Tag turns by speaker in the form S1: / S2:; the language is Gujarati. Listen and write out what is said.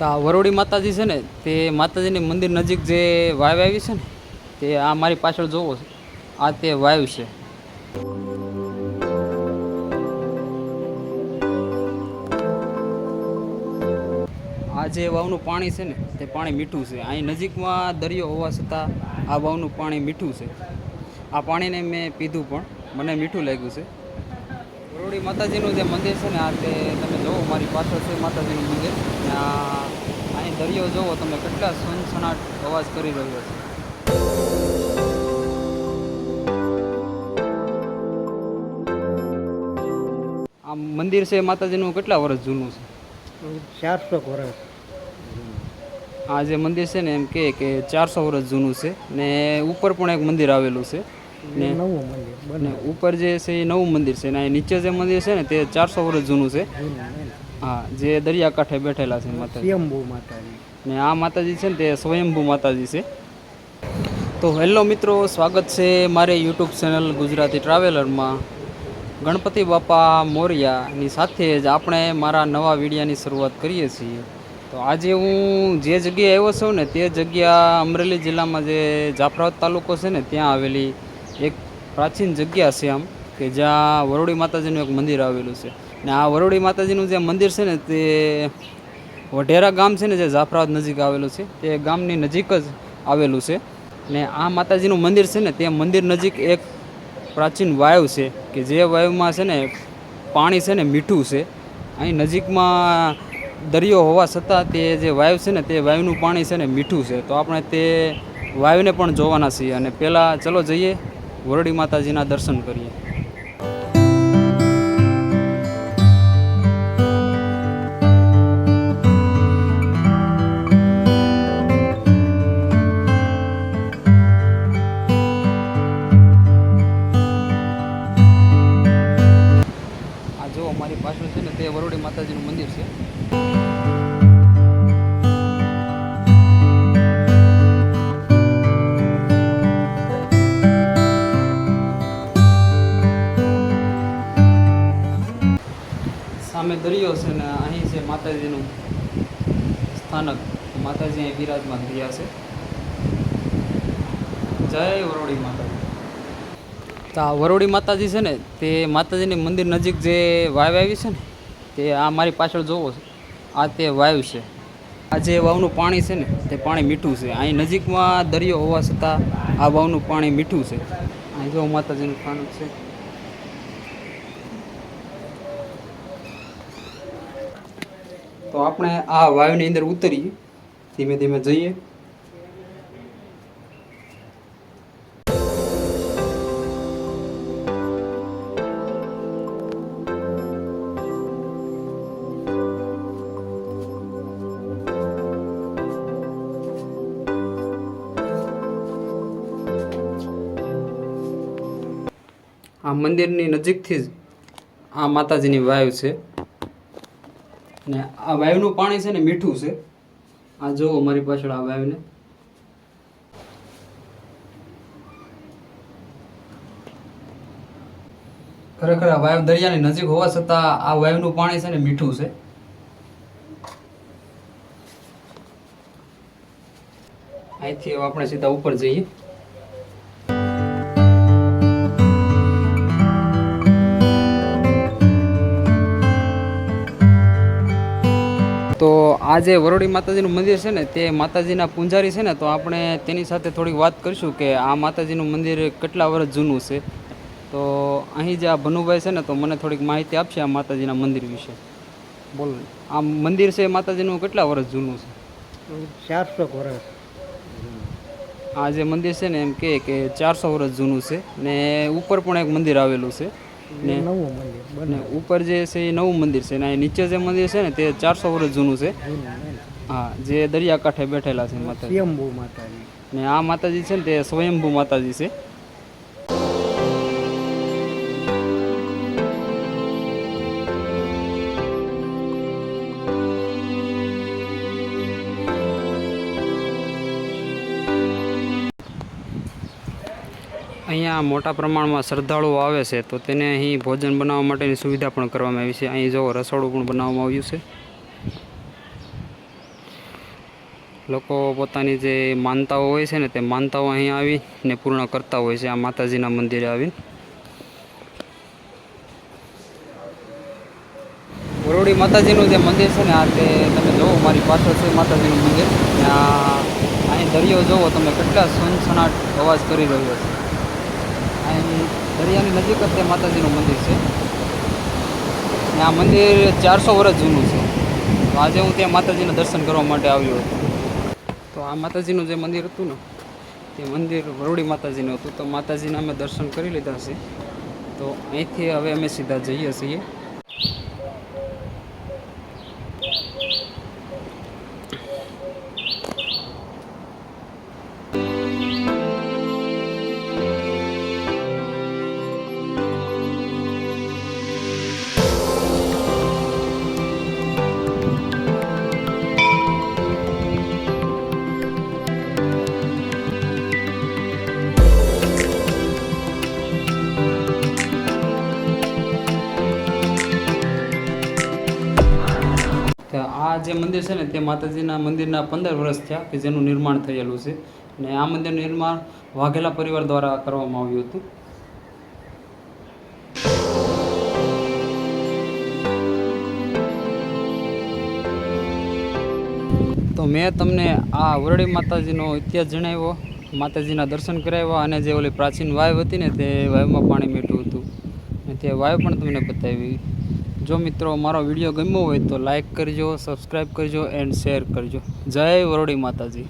S1: તો આ વરોડી માતાજી છે ને, તે માતાજીની મંદિર નજીક જે વાવ આવી છે ને, તે આ મારી પાછળ જોવો છે. આ તે વાવ છે. આ જે વાવનું પાણી છે ને, તે પાણી મીઠું છે. અહીં નજીકમાં દરિયો હોવા છતાં આ વાવનું પાણી મીઠું છે. આ પાણીને મેં પીધું પણ, મને મીઠું લાગ્યું છે. વરોડી માતાજીનું જે મંદિર છે ને આ તે તમે જુઓ મારી પાછળ છે માતાજીનું મંદિર. અહીં દરિયો જુઓ તમે કેટલા સનસનાટ અવાજ કરી રહ્યો છે. આ મંદિર છે માતાજીનું કેટલા વર્ષ જૂનું છે?
S2: ચારસો વર્ષ.
S1: આ જે મંદિર છે ને એમ કહે કે ચારસો વર્ષ જૂનું છે. ને ઉપર પણ એક મંદિર આવેલું છે. ને
S2: નવું મંદિર બને.
S1: ને ઉપર જે છે એ નવું મંદિર છે ને નીચે જે મંદિર છે ને તે ચારસો વર્ષ જૂનું છે. હા જે દરિયાકાંઠે બેઠેલા છે માતા
S2: સ્વયંભૂ માતાજી.
S1: ને આ માતાજી છે ને તે સ્વયંભૂ માતાજી છે. તો હેલો મિત્રો સ્વાગત છે મારે યુટ્યુબ ચેનલ ગુજરાતી ટ્રાવેલરમાં. ગણપતિ બાપા મોરિયાની સાથે જ આપણે મારા નવા વિડીયાની શરૂઆત કરીએ છીએ. તો આજે હું જે જગ્યાએ આવ્યો છું ને તે જગ્યા અમરેલી જિલ્લામાં જે જાફરાબાદ તાલુકો છે ને ત્યાં આવેલી એક પ્રાચીન જગ્યા છે આમ, કે જ્યાં વરોડી માતાજીનું એક મંદિર આવેલું છે. ને આ વરોડી માતાજીનું જે મંદિર છે ને, તે વઢેરા ગામ છે ને, જે જાફરાબાદ નજીક આવેલું છે, તે ગામની નજીક જ આવેલું છે. ને આ માતાજીનું મંદિર છે ને, તે મંદિર નજીક એક પ્રાચીન વાયુ છે, કે જે વાયુમાં છે ને, પાણી છે ને, મીઠું છે. અહીં નજીકમાં દરિયો હોવા છતાં તે જે વાયુ છે ને, તે વાયુનું પાણી છે ને, મીઠું છે. તો આપણે તે વાયુને પણ જોવાના છીએ. અને પહેલાં ચલો જઈએ. વરડી માતાજીના દર્શન કરીએ. આ જો અમારી પાછળ છે ને તે વરોડી માતાજીનું મંદિર છે. દરિયો છે ને અહીં છે માતાજીનું સ્થાનક, માતાજી અહીં બિરાજમાન થયા છે. જય વરોડી માતાજી. તો આ વરોડી માતાજી છે ને, તે માતાજીની મંદિર નજીક જે વાવ આવી છે ને, તે આ મારી પાછળ જોવો આ તે વાવ છે. આ જે વાવનું પાણી છે ને, તે પાણી મીઠું છે. અહીં નજીકમાં દરિયો હોવા છતાં આ વાવનું પાણી મીઠું છે. અહીં જો માતાજીનું સ્થાનક છે. તો આપણે આ વાયુની અંદર ઉતરીએ. ધીમે ધીમે જઈએ. આ મંદિરની નજીકથી જ આ માતાજીની વાયુ છે. ને આ વાયુનું પાણી છે ને મીઠું છે. આ જુઓ મારી પાછળ આ વાયુને. ખરેખર આ વાયુ દરિયાની નજીક હોવા છતાં આ વાયુનું પાણી છે ને મીઠું છે. અહીંથી આપણે સીધા ઉપર જઈએ. આ જે વરોડી માતાજીનું મંદિર છે ને તે માતાજીના પૂંજારી છે ને તો આપણે તેની સાથે થોડીક વાત કરીશું કે આ માતાજીનું મંદિર કેટલા વર્ષ જૂનું છે. તો અહીં જે આ ભનુભાઈ છે ને તો મને થોડીક માહિતી આપશે આ માતાજીના મંદિર વિશે. બોલો આ મંદિર છે માતાજીનું કેટલા વર્ષ જૂનું છે?
S2: ચારસો વર્ષ.
S1: આ જે મંદિર છે ને એમ કહે કે ચારસો વર્ષ જૂનું છે ને ઉપર પણ એક મંદિર આવેલું છે. ને
S2: નવું બને
S1: ઉપર જે છે એ નવું મંદિર છે અને નીચે જે મંદિર છે ને તે ચારસો વર્ષ જૂનું છે. હા જે દરિયાકાંઠે બેઠેલા છે માતા
S2: સ્વયંભૂ માતાજી.
S1: ને આ માતાજી છે ને તે સ્વયંભૂ માતાજી છે. અહીંયા મોટા પ્રમાણમાં શ્રદ્ધાળુઓ આવે છે, તો તેને અહીં ભોજન બનાવવા માટેની સુવિધા પણ કરવામાં આવી છે. અહીં જો રસોડું પણ બનાવવામાં આવ્યું છે. લોકો પોતાની જે માનતાઓ હોય છે ને, તે માનતાઓ અહીં આવીને પૂર્ણ કરતા હોય છે. આ માતાજીના મંદિરે આવીને. વરોડી માતાજીનું જે મંદિર છે ને, આ તે તમે જુઓ, મારી પાછળ છે માતાજીનું મંદિર. અહીં દરિયો જુઓ, તમે કેટલા સનસનાટ અવાજ કરી રહ્યો છે. અહીં દરિયાની નજીક જ તે માતાજીનું મંદિર છે. ને આ મંદિર ચારસો વર્ષ જૂનું છે. તો આજે હું ત્યાં માતાજીના દર્શન કરવા માટે આવ્યો હતો. તો આ માતાજીનું જે મંદિર હતું ને તે મંદિર વરોડી માતાજીનું હતું. તો માતાજીના અમે દર્શન કરી લીધા છે. તો અહીંથી હવે અમે સીધા જઈએ છીએ. આ જે મંદિર છે ને તે માતાજીના મંદિરના પંદર વર્ષ થયા કે જેનું નિર્માણ થયેલું છે. ને આ મંદિરનું નિર્માણ વાઘેલા પરિવાર દ્વારા કરવામાં આવ્યું હતું. તો મેં તમને આ વરડી માતાજીનો ઇતિહાસ જણાવ્યો. માતાજીના દર્શન કરાવ્યા અને જે ઓલી પ્રાચીન વાવ હતી ને તે વાવમાં પાણી મીઠું હતું. અને તે વાવ પણ તમને બતાવી. જો મિત્રો મારો વીડિયો ગમ્યો હોય તો લાઈક કરજો સબસ્ક્રાઈબ કરજો એન્ડ શેર કરજો. જય વરોડી માતાજી.